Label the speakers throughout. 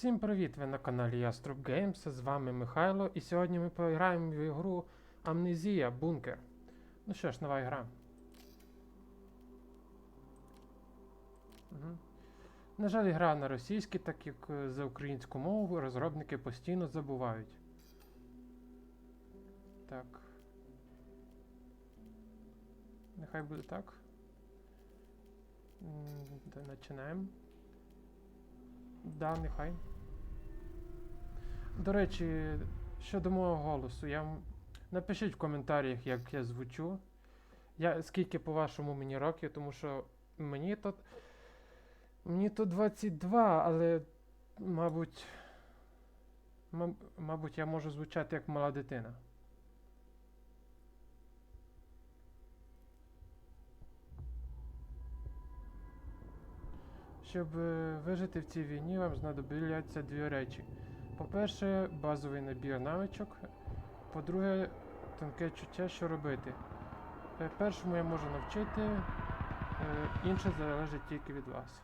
Speaker 1: Всім привіт! Ви на каналі Яструб Геймс, з вами Михайло, і сьогодні ми пограємо в ігру Амнезія Бункер. Ну що ж, нова гра. Угу. На жаль, гра на російській, так як е, за українську мову розробники постійно забувають. Так. Нехай буде так. Починаємо. Да, нехай. До речі, щодо мого голосу, я... напишіть в коментарях, як я звучу. Я... Скільки по-вашому мені років, тому що мені тут. Мені тут 22, але, мабуть. маб- Мабуть, я можу звучати як мала дитина. Щоб е, вижити в цій війні, вам знадобляться дві речі. По-перше, базовий набір навичок. По-друге, тонке чуття, що робити. Е, Першому я можу навчити, е, інше залежить тільки від вас.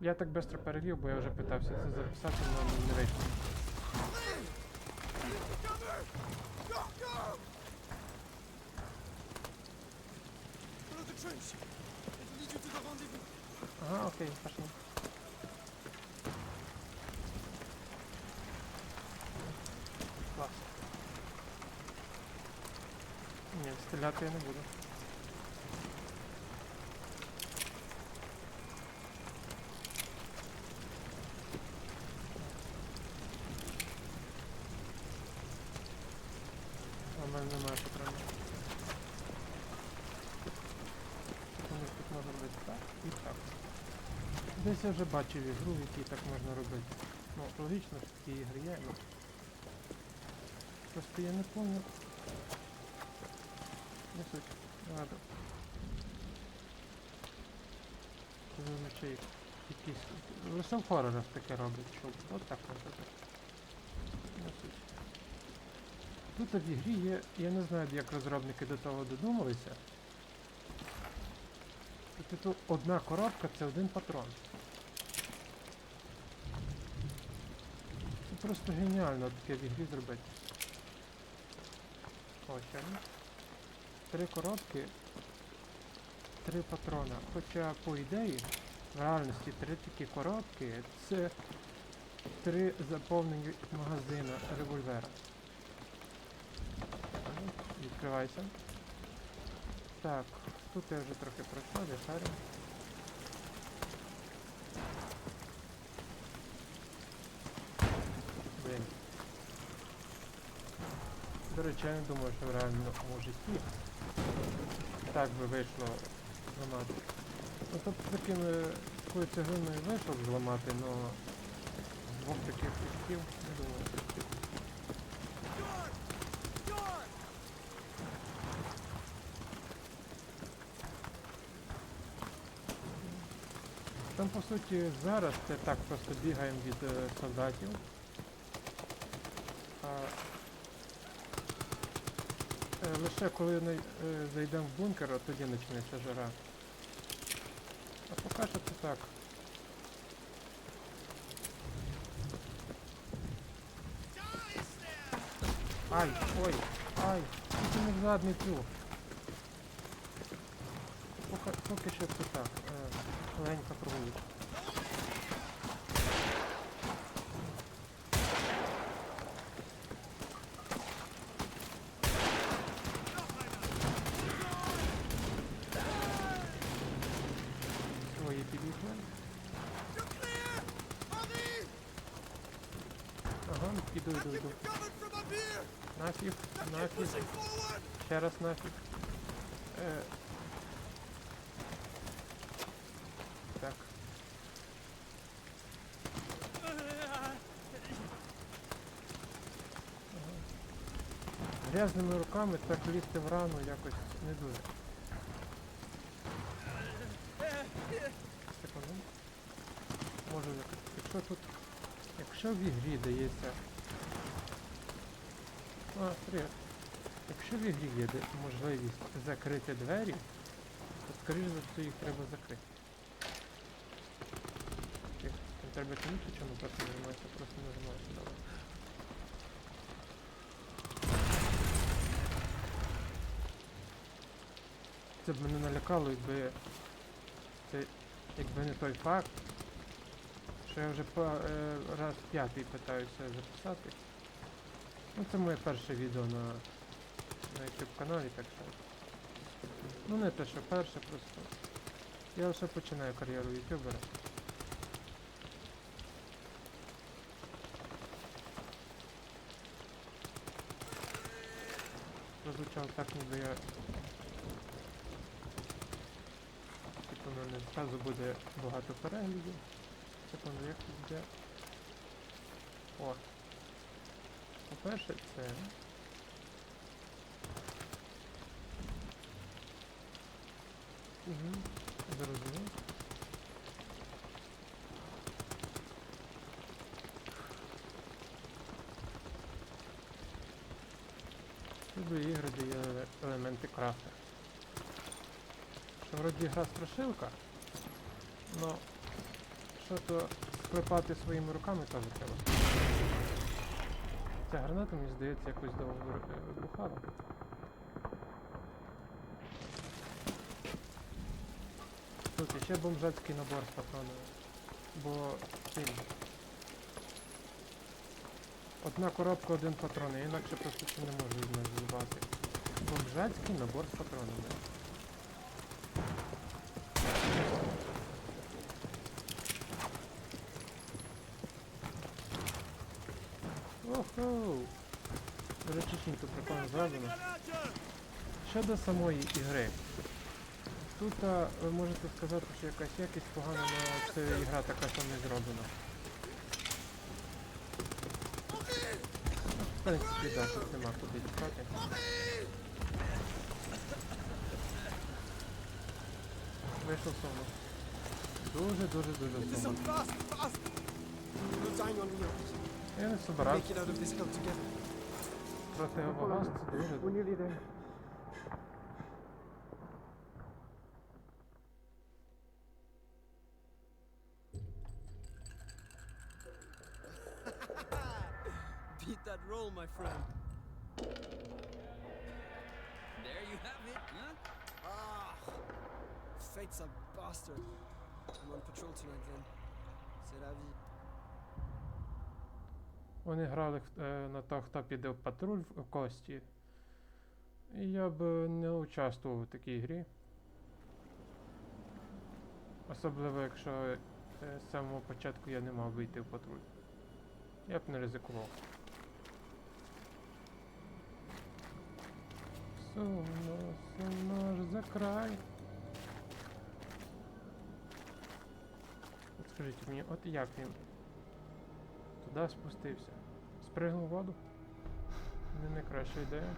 Speaker 1: Я так швидко перевів, бо я вже питався це записати, але не вийшло.
Speaker 2: Follow the trench. It'll lead you to the rendezvous.
Speaker 1: Ага, окей, пошли. Клас. Ні, стріляти я не буду. А в мене немає патронів. Вони тут можна робити так і так. Я вже бачив ігру, в якій так можна робити. Ну, логічно, що такі ігри є, ну. Просто я не помню. Не суть. Ладно. Зазвичай якісь. Лише в таке роблять, що от так можна так. Не суть. Тут в ігрі є, я не знаю, як розробники до того додумалися. Тут одна коробка це один патрон. Просто геніально таке в ігрі зробити. Вони. Три коробки, три патрона. Хоча по ідеї, в реальності три такі коробки це три заповнені магазина револьвера. Відкривайся. Так, тут я вже трохи пройшов, я шарю. Блін. До речі, я не думаю, що в реальному житті так би вийшло зламати. Ну тут таким е, такою цеглиною вийшов зламати, але двох таких кусків не думаю. Там по суті зараз це так просто бігаємо від е, солдатів. А, е, лише коли ми, е, зайдемо в бункер, от тоді почнеться жара. А поки що це так. Ай, ой, ай, тільки не в задницю. Поки, поки що це так. Е, легенька прогулка. Ще раз нафіг. Е... Так. Грязними руками так лізти в рану якось не дуже. Секунду. Можу. Якщо тут. Якщо в ігрі дається. А, привіт. Якщо в ігрі є можливість закрити двері, то скоріш за все їх треба закрити. Треба тянути, чому так не нажимається, просто нажимається. Давай. Це б мене налякало, якби це якби не той факт, що я вже по, е, раз п'ятий питаюся записати. Ну це моє перше відео на, на YouTube каналі, так що. Ну не те, що перше, просто. Я лише починаю кар'єру ютубера. Прозвучало так, ніби я. Типу, в мене зразу буде багато переглядів. Секунду, як тут буде. О. По-перше, це. Угу. Зрозумів. Люблю ігри, де є елементи крафта. Що вроді гра страшилка, но що то склепати своїми руками теж треба. Ця граната, мені здається, якось довго е, вибухала. Тут ще бомжацький набор з патронами. Бо цим. Одна коробка, один патрон, інакше просто це не можу від мене зібрати. Бомжацький набор з патронами. Охоу! Речі, тут прикольно зроблено. Щодо самої ігри. Тут а, ви можете сказати, що якась якість погана, але це ігра така саме зроблена. В принципі, так, тут нема куди дістати. Вийшов сумно. Дуже-дуже-дуже сумно. Я не собирався проти вас, це дуже
Speaker 2: fate's a bastard. I'm on patrol tonight then. C'est la vie.
Speaker 1: Вони грали е, на то, хто піде в патруль в кості. І я б не участвував у такій грі. Особливо, якщо е, з самого початку я не мав вийти в патруль. Я б не ризикував. Сумно, сумно аж за край. Скажіть мені, от як він туди спустився? Спригнув в воду? Не найкраща ідея.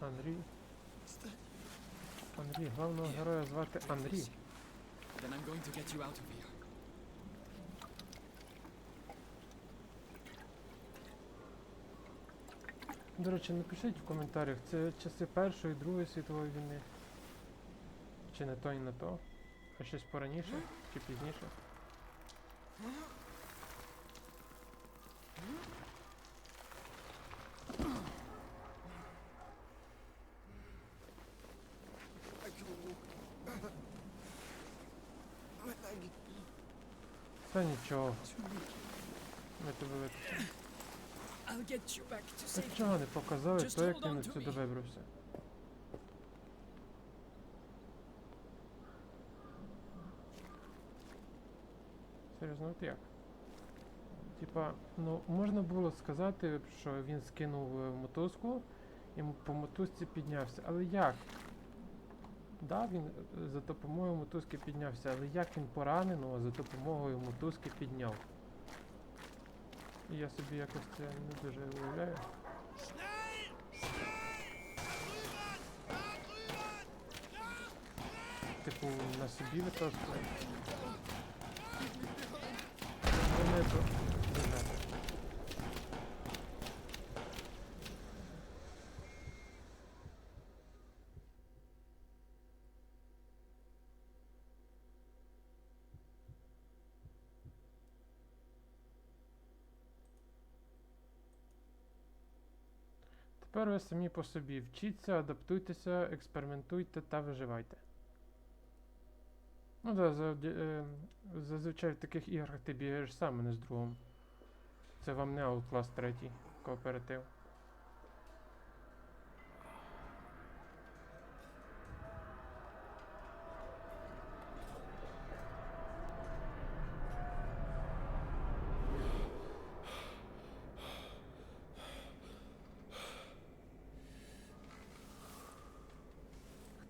Speaker 1: Андрій. Андрій, головного героя звати Андрій.
Speaker 3: Going to get you out of here.
Speaker 1: До речі, напишіть в коментарях, це часи Першої, Другої світової війни. Чи не то і не то? А щось пораніше чи пізніше? Та нічого, ми тебе витащимо.
Speaker 3: Safety.
Speaker 1: чого не показали, то як
Speaker 3: to
Speaker 1: отсюди
Speaker 3: me.
Speaker 1: вибрався. Серйозно, от як? Типа, ну можна було сказати, що він скинув е, мотузку і по мотузці піднявся. Але як? Да, він е, за допомогою мотузки піднявся, але як він пораненого за допомогою мотузки підняв? Я собі якось це не дуже уявляю. Типу на собі витаскує. Тепер самі по собі вчіться, адаптуйтеся, експериментуйте та виживайте. Ну да, е, зазвичай в таких іграх ти бігаєш сам, а не з другом. Це вам не Outlast 3 кооператив.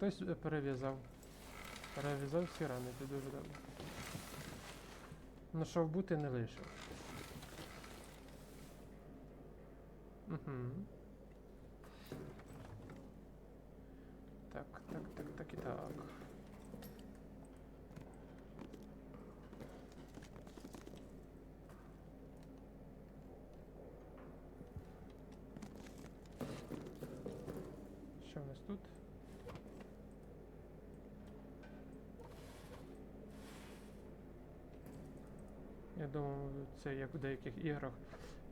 Speaker 1: Хтось е, перев'язав. Перев'язав всі рани, це дуже добре. Що бути не лишив. Угу. Так, так, так, так і так. Що в нас тут? Я думаю, це як у деяких іграх.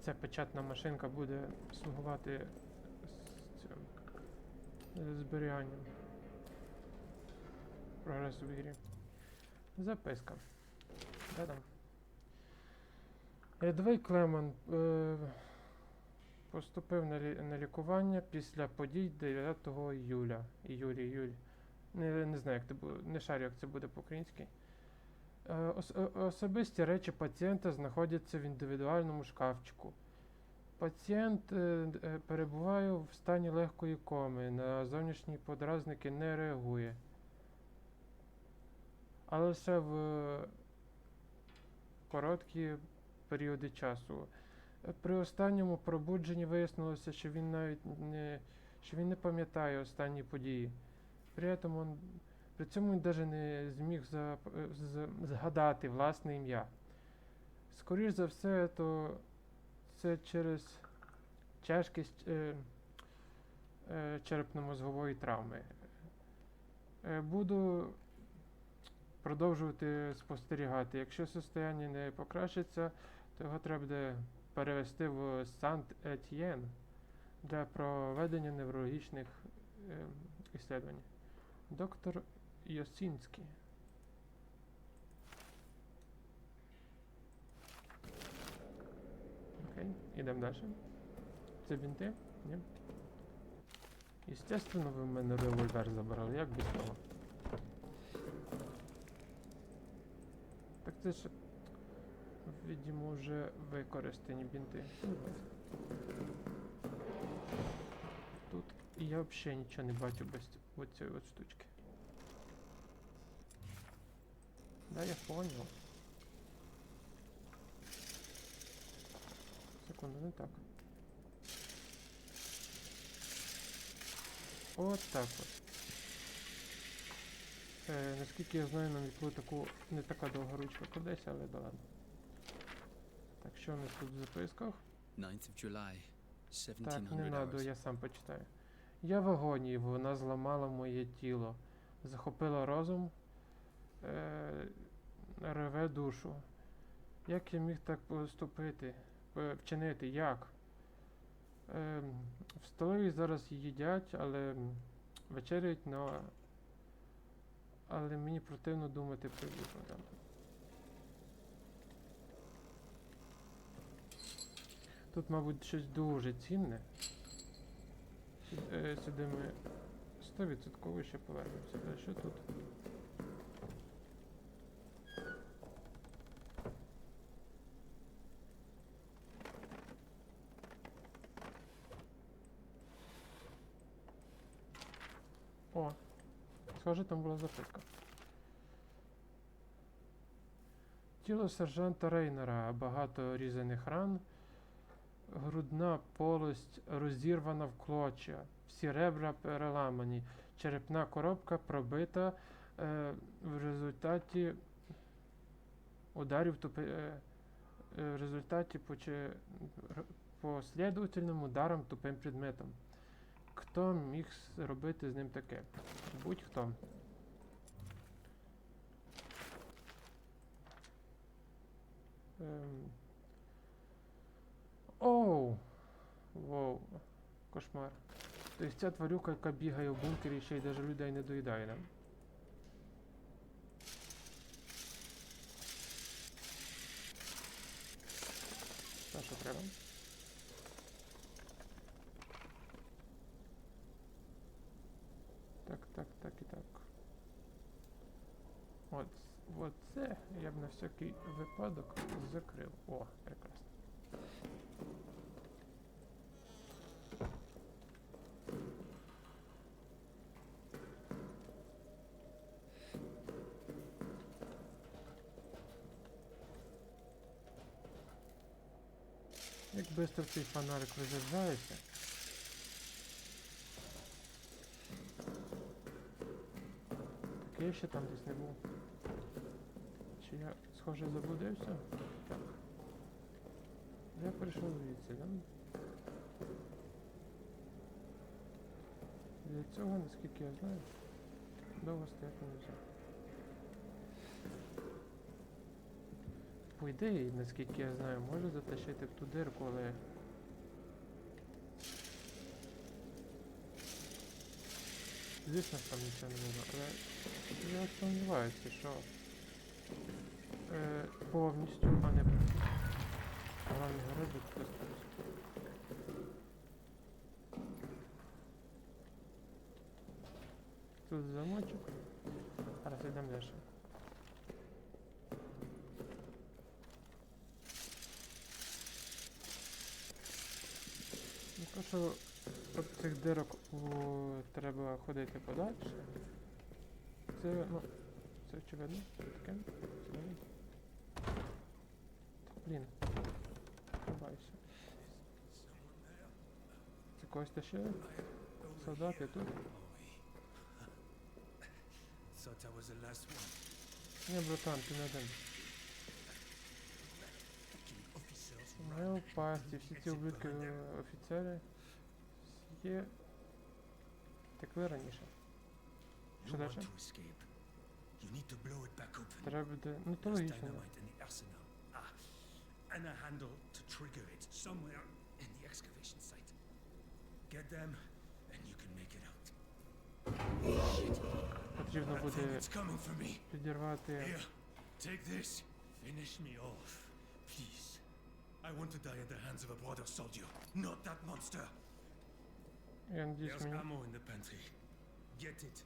Speaker 1: Ця печатна машинка буде слугувати з цим зберіганням прогресу в ігрі. Записка. Де-там? Рядовий Клемон е, поступив на, лі- на лікування після подій 9 іюля. Іюлі, іюль. Не, не знаю, як це буде, не шарю, як це буде по-українськи. Е, е, Особисті речі пацієнта знаходяться в індивідуальному шкафчику. Пацієнт е, перебуває в стані легкої коми, на зовнішні подразники не реагує. Але лише в короткі періоди часу. При останньому пробудженні вияснилося, що він навіть не, що він не пам'ятає останні події. При цьому, при цьому він навіть не зміг згадати власне ім'я. Скоріш за все, то це через тяжкість е, е, черепно-мозгової травми. Е, буду продовжувати спостерігати. Якщо состояння не покращиться, то його треба буде перевести в Сант-Етьєн для проведення неврологічних е, іслідувань. Доктор Йосінський. Окей, ідемо далі. Це бінти? Ні. Естественно, ви в мене револьвер забрали, як без того. Так це ж, видимо, вже використані бінти. Тут я взагалі нічого не бачу без оцієї от штучки. Да, я понял. Секунду, не так. От так от. Е, наскільки я знаю, на віку таку не така довга ручка кудись, але да ладно. Так, що у нас тут в записках?
Speaker 3: 9th of July,
Speaker 1: Так, не надо, я сам почитаю. Я в агонії, вона зламала моє тіло, захопила розум, е, реве душу. Як я міг так поступити? Е, Вчинити? Як? Е, в столовій зараз їдять, але м, вечеряють на. Але мені противно думати про там. Тут, мабуть, щось дуже цінне. Сюди, е, ми 100% ще повернемося. Що тут? О, схоже, там була записка. Тіло сержанта Рейнера, багато різаних ран, грудна полость розірвана в клочья, всі ребра переламані, черепна коробка пробита е, в результаті ударів тупи, е, е, в результаті р- послідовательним ударом тупим предметом. Хто міг зробити з ним таке? Будь-хто. Ем. Оу. Воу. Кошмар. Тобто ця тварюка, яка бігає в бункері, ще й навіть людей не доїдає нам. Та що треба? Так, так, так і так. От, от це я б на всякий випадок закрив. О, прекрасно. Як швидко цей фонарик розряджається. Так я ще там десь не був. Я схоже заблудився? Я прийшов звідси, да? Для цього, наскільки я знаю, довго стояти не можна. По ідеї, наскільки я знаю, можу затащити в ту дирку, але. Звісно, там нічого не можна, але я сумніваюся, що е, повністю, а не гриби хтось Тут замочок. Зараз йдемо далі. Ну що от цих дирок у, треба ходити подальше. Це, ну, це очевидно. Таке. когось тащили? Солдати тут?
Speaker 4: Thought I was the last one.
Speaker 1: Ні, братан, ти не один.
Speaker 4: Fucking officers
Speaker 1: Не впасти, всі ці ублюдки е, офіцери всі текли раніше.
Speaker 4: You
Speaker 1: Що
Speaker 4: want
Speaker 1: дальше?
Speaker 4: to escape. You need to blow it back open.
Speaker 1: Треба буде. Ну то
Speaker 4: There's
Speaker 1: логічно. да.
Speaker 4: dynamite in the arsenal. Ah, and a handle to trigger it somewhere in the excavation site. Get them, and you can make it out.
Speaker 1: Потрібно
Speaker 4: I think
Speaker 1: буде
Speaker 4: it's coming for me.
Speaker 1: підірвати.
Speaker 4: Here, take this. Finish me off, please. I want to die at the hands of a brother soldier, not that monster.
Speaker 1: Я надіюсь,
Speaker 4: There's
Speaker 1: мені.
Speaker 4: ammo in the pantry. Get it.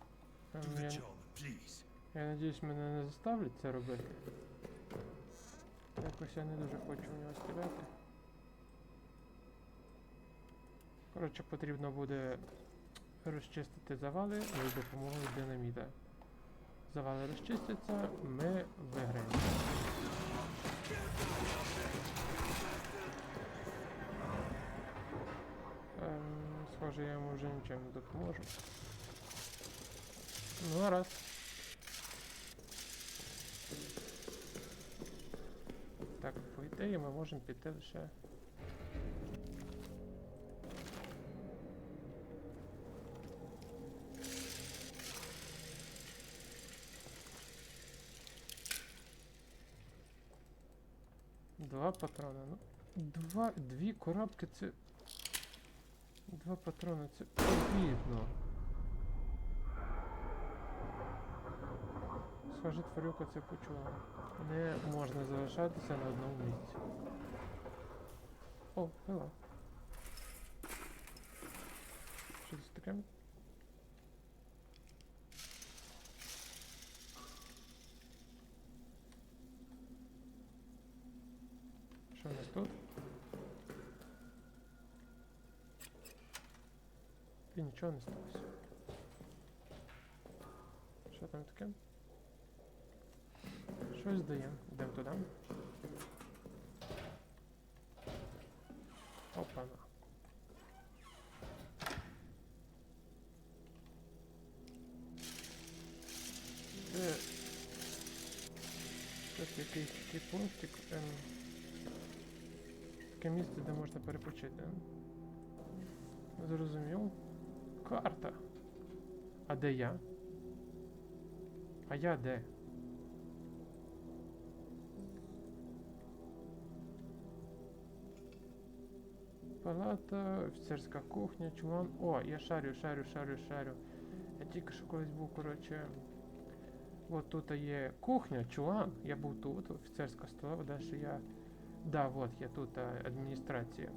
Speaker 1: ем,
Speaker 4: Do the
Speaker 1: Я,
Speaker 4: job, please.
Speaker 1: я надіюсь, мене не заставлять це робити. Якось я не дуже хочу в нього стріляти. Коротше, потрібно буде розчистити завали з допомогою динаміта. Завали розчистяться, ми виграємо. Ем, схоже, я йому вже нічим не допоможу. Ну, гаразд. Так, по ідеї ми можемо піти лише. Патрона. Ну, два, дві коробки це. Два патрони це обідно. Схоже, тварюка це почула. Не можна залишатися на одному місці. О, пила. Що це таке? тут? І нічого не сталося. Що там таке? Щось даємо. Йдемо туди. Опа. Це Тут якийсь такий пунктик. Ем, Таке місце, де можна перепочити. Зрозумів. Карта. А де я? А я де? палата, офіцерська кухня, чулан. О, я шарю, шарю, шарю, шарю. Я тільки що колись був, коротше. От тут є кухня, чулан. Я був тут, офіцерська столова, далі я. Да, от я тут а, адміністрація.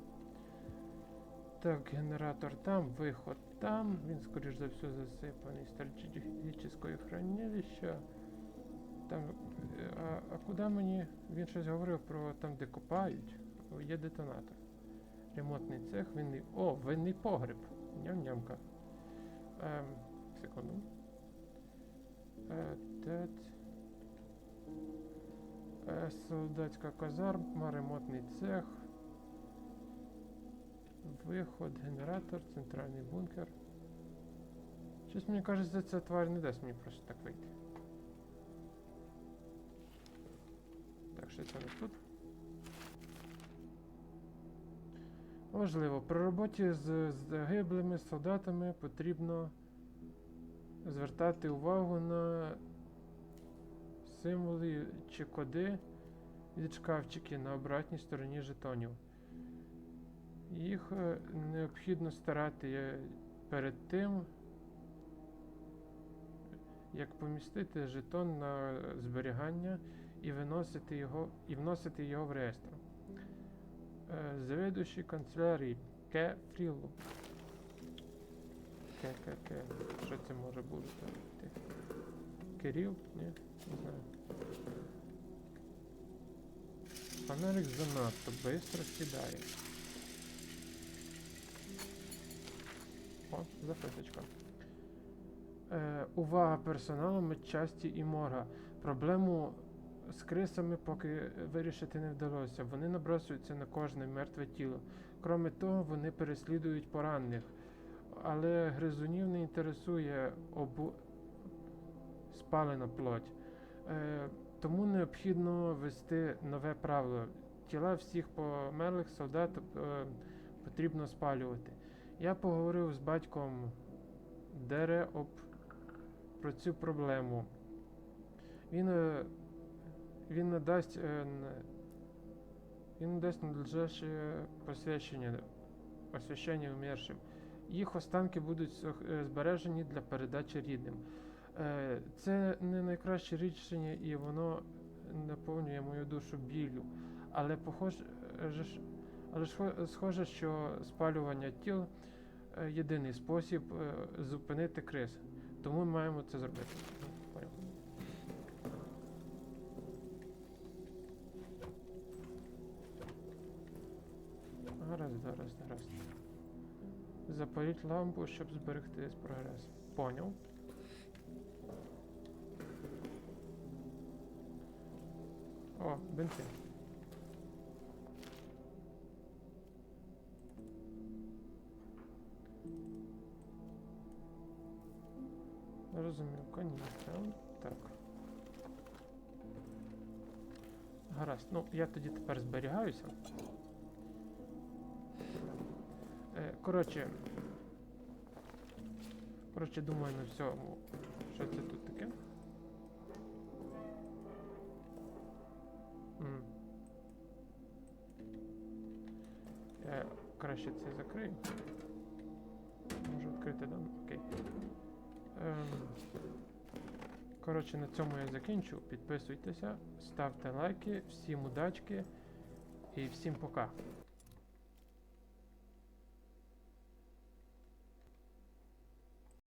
Speaker 1: Так, генератор там, виход там. Він, скоріш за все, засипаний стратегічне хранилище. Там. е, А, а куди мені? Він щось говорив про там, де копають. Є детонатор. Ремонтний цех, винний. О, винний погреб. Ням-нямка. Ем, секунду. Е, тет. Е, солдатська казарма, ремонтний цех. Виход, генератор, центральний бункер. Щось мені кажеться, ця тварь не дасть мені просто так вийти. Так, що це нас тут? Важливо, при роботі з загиблими солдатами потрібно звертати увагу на символи чи коди від шкафчики на обратній стороні жетонів. Їх е, необхідно старати е, перед тим, як помістити жетон на зберігання і виносити його і вносити його в реєстр. Е, Завідуючий канцелярії К. Фрілу. К, К, К. Що це може бути? Кирил? Ні, не знаю. Фонарик занадто быстро сідає. О, записочка. Е, увага персоналу медчасті і морга. Проблему з крисами поки вирішити не вдалося. Вони набросуються на кожне мертве тіло. Кроме того, вони переслідують поранених. Але гризунів не інтересує обу... спалена плоть. Е, тому необхідно ввести нове правило. Тіла всіх померлих солдат е, потрібно спалювати. Я поговорив з батьком Дере об про цю проблему. Він, е, він надасть він надасть надлежащее посвящення, освящення умершим. Їх останки будуть збережені для передачі рідним. Е, Це не найкраще рішення, і воно наповнює мою душу біллю. Але похоже, але схоже, що спалювання тіл е, єдиний спосіб е, зупинити криз. Тому ми маємо це зробити. Гаразд, гаразд, гаразд. Запаліть лампу, щоб зберегти прогрес. Поняв. О, бензин. Розумію, каністра. Так. Гаразд. Ну, я тоді тепер зберігаюся. Е, коротше. Коротше, думаю на всьому. Що це тут таке? Краще це закрию. Можу відкрити дам. Окей. Ем. Коротше, на цьому я закінчу. Підписуйтеся, ставте лайки, всім удачки і всім пока.